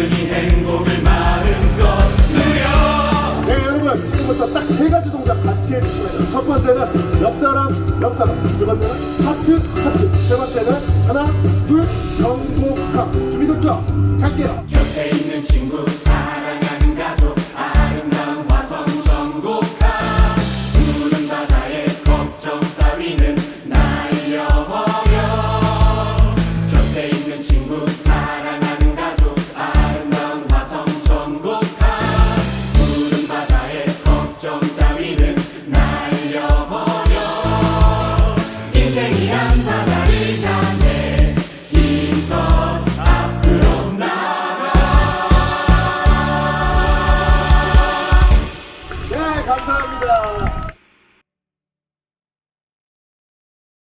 기쁨이 행복을 마른 것 누려. 네 여러분 지금부터 딱 세 가지 동작 같이 해주시면 첫 번째는 옆 사람 옆 사람. 두 번째는 하트 하트. 세 번째는 하나 둘 경고함. 준비됐죠? 갈게요. 곁에 있는 친구 사랑. Hallelujah!